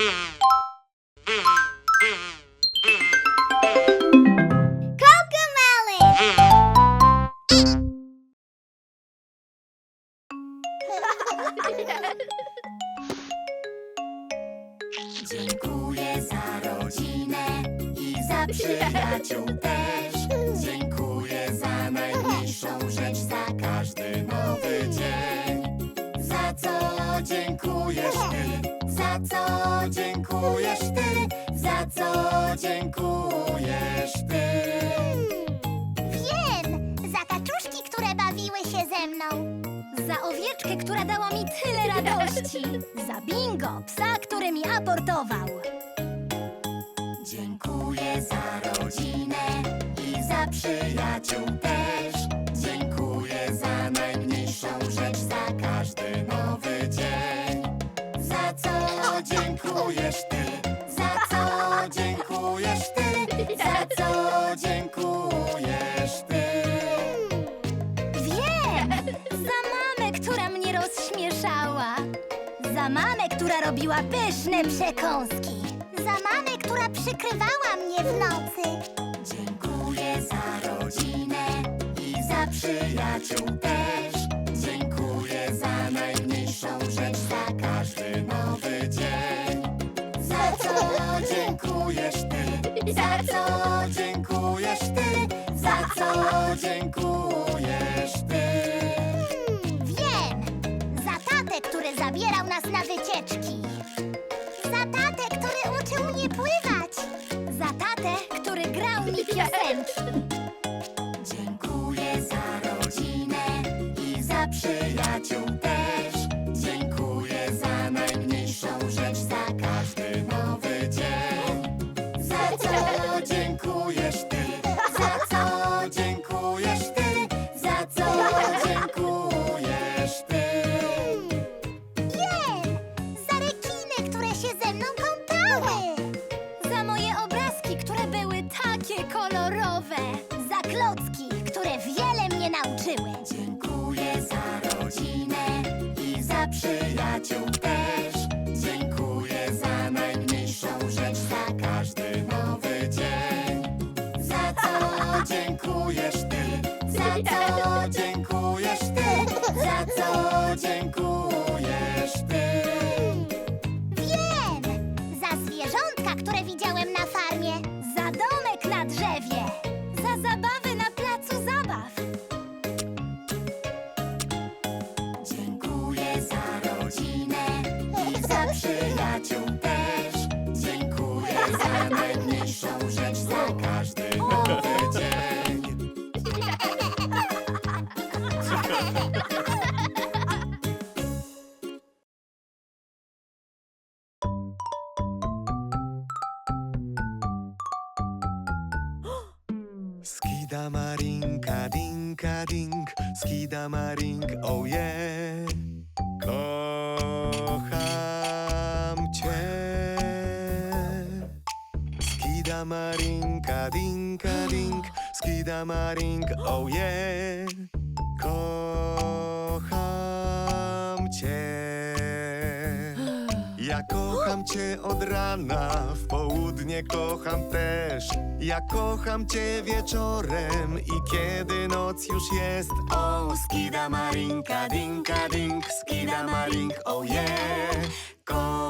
Yeah. Flamingo, psa, który mi aportował. Dziękuję za rodzinę i za przyjaciół też. Dziękuję za najmniejszą rzecz, za każdy nowy dzień. Za co dziękujesz ty? robiła pyszne przekąski. Za mamę, która przykrywała mnie w nocy. Dziękuję za rodzinę i za przyjaciół też. Dziękuję za najmniejszą rzecz, za każdy nowy dzień. Za co dziękujesz ty? Za co dziękujesz ty? Za co dziękujesz ty? Hmm, wiem! Za tatę, który zabierał nas na wycieczki. friend. Ja kocham cię od rana, w południe kocham też. Ja kocham cię wieczorem i kiedy noc już jest. O, skida marinka, dinka dink, skida marink, oh yeah. Ko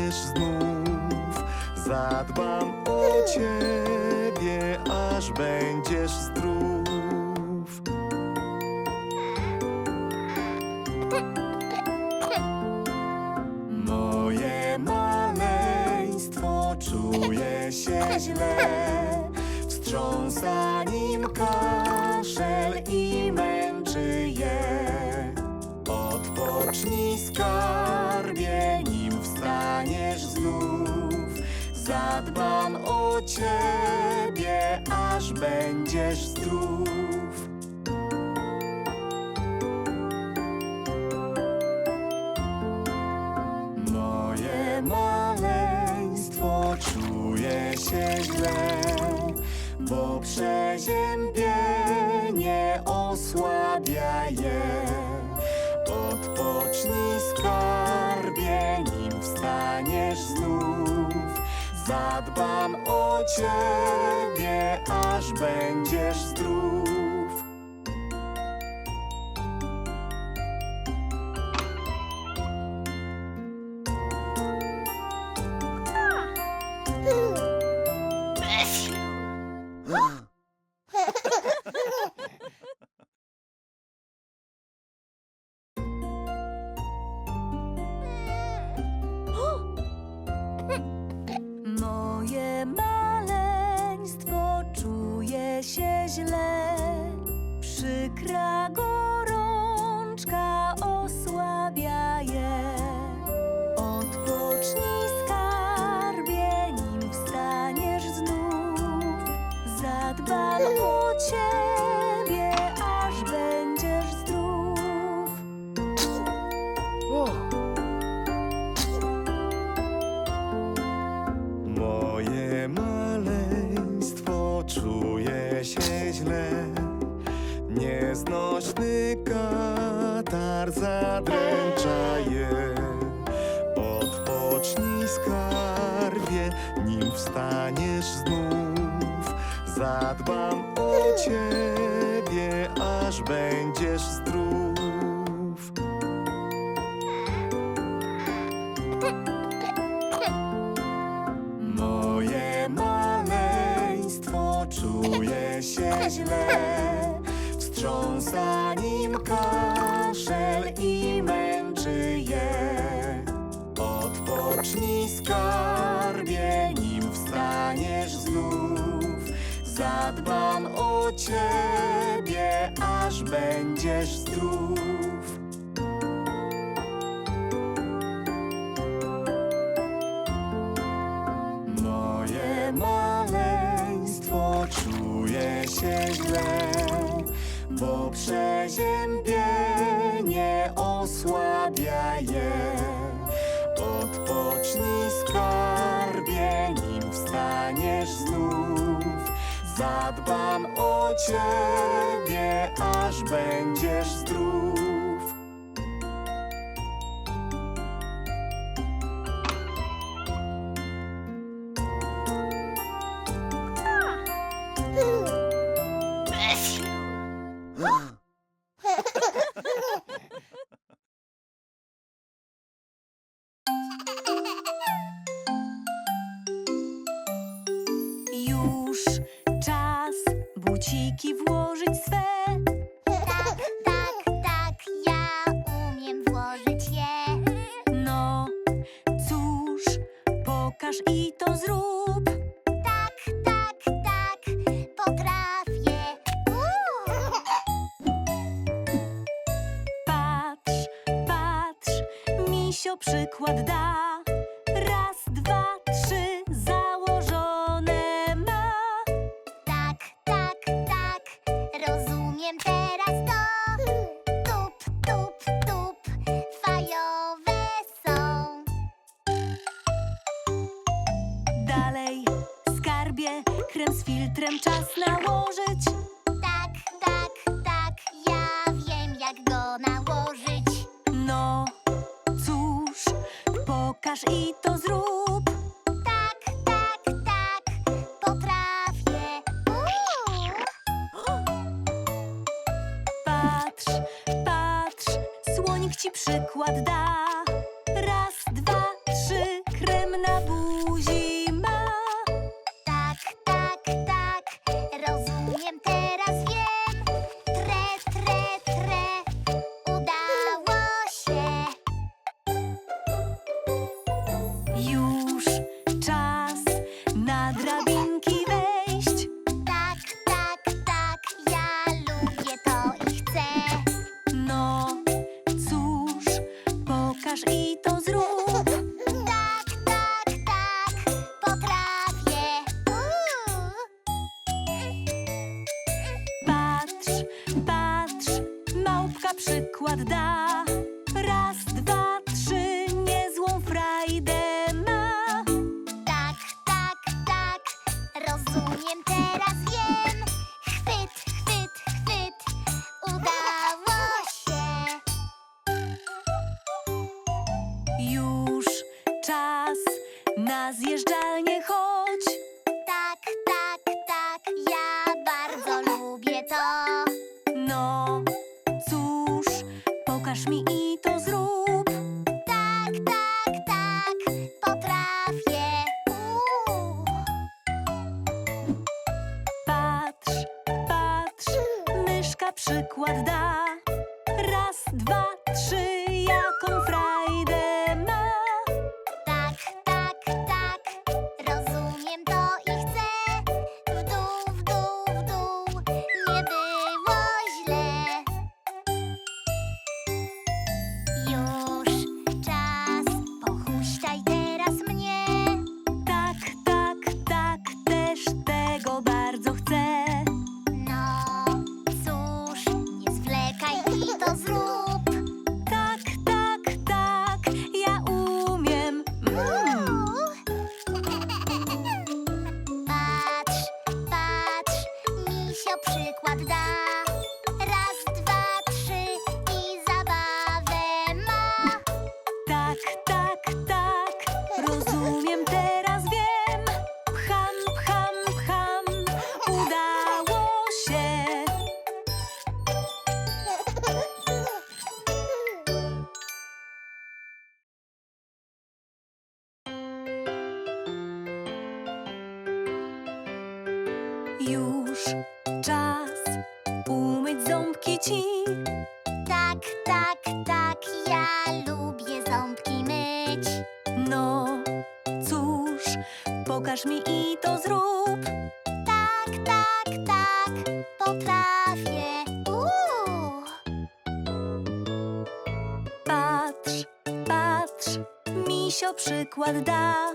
wstaniesz znów. Zadbam o ciebie, aż będziesz zdrów. Moje maleństwo czuje się źle Wstrząsa nim kaszel i męczy je Odpocznij skarbie, Zadbam o ciebie, aż będziesz zdrów Moje maleństwo czuje się źle, bo przeziębienie osłabia je. Odpocznij skarbie, nim wstaniesz znów. Zadbam o ciebie, aż będziesz zdrów. Się źle, bo przeziębienie osłabia je. Odpocznij skarbie, nim wstaniesz znów. Zadbam o ciebie, aż będziesz zdrów. Z filtrem czas nałożyć. udało się. Już czas na zjeżdżalnię chodź. Tak, tak, tak, ja bardzo lubię to. No cóż, pokaż mi i przykład dać.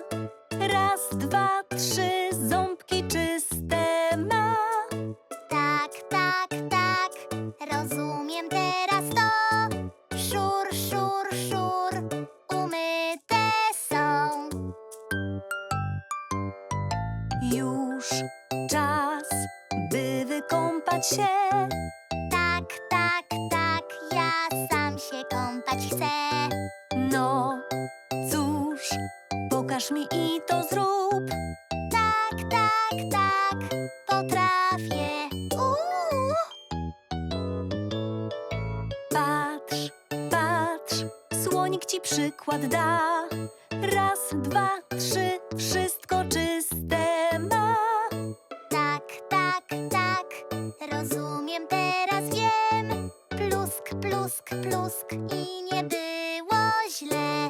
da. Raz, dwa, trzy, wszystko czyste ma. Tak, tak, tak, rozumiem, teraz wiem. Plusk, plusk, plusk i nie było źle.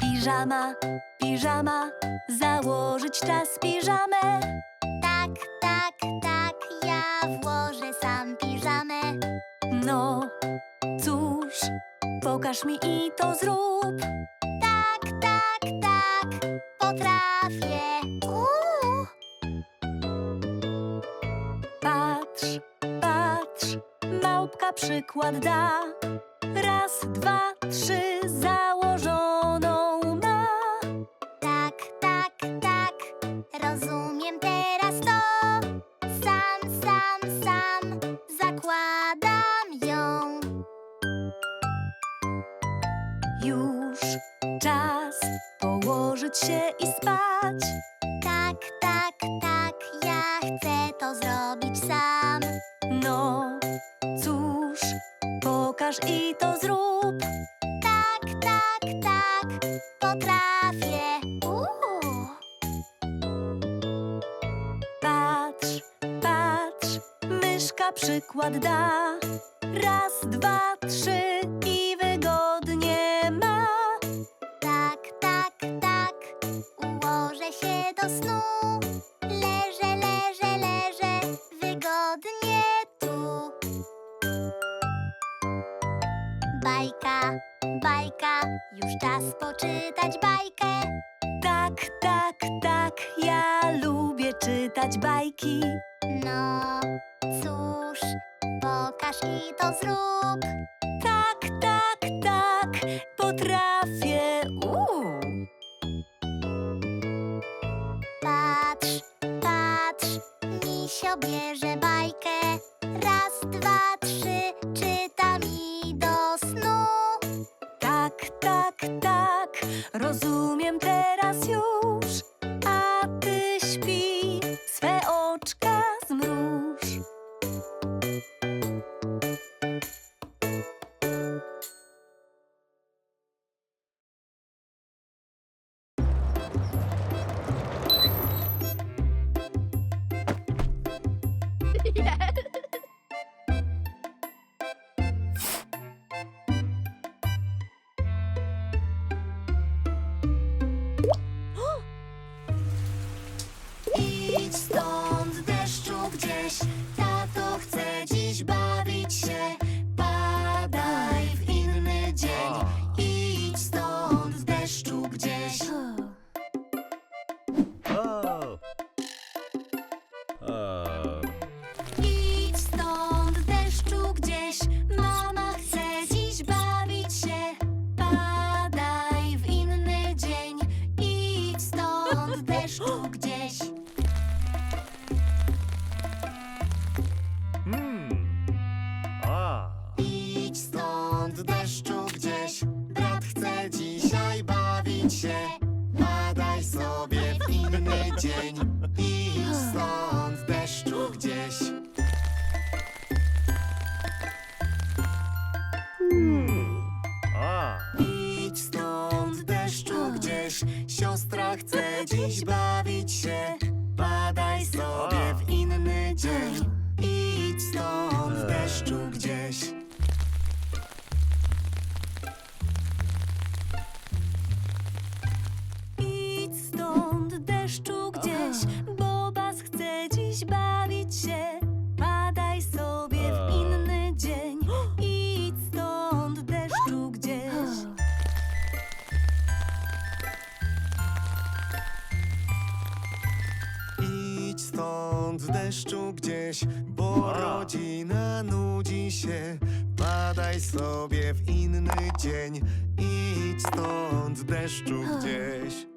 Piżama, piżama, założyć czas piżamę. Tak, tak, tak, ja włożę sam piżamę. No, pokaż mi i to zrób. Tak, tak, tak, potrafię. Patrz, patrz, małpka przykład da. do snu. Leżę, leżę, leżę wygodnie tu. Bajka, bajka, już czas poczytać bajkę. Tak, tak, tak, ja lubię czytać bajki. Rozumiem dziś bawić się. Badaj sobie w inny dzień. Zagraj sobie w inny dzień Idź stąd deszczu gdzieś.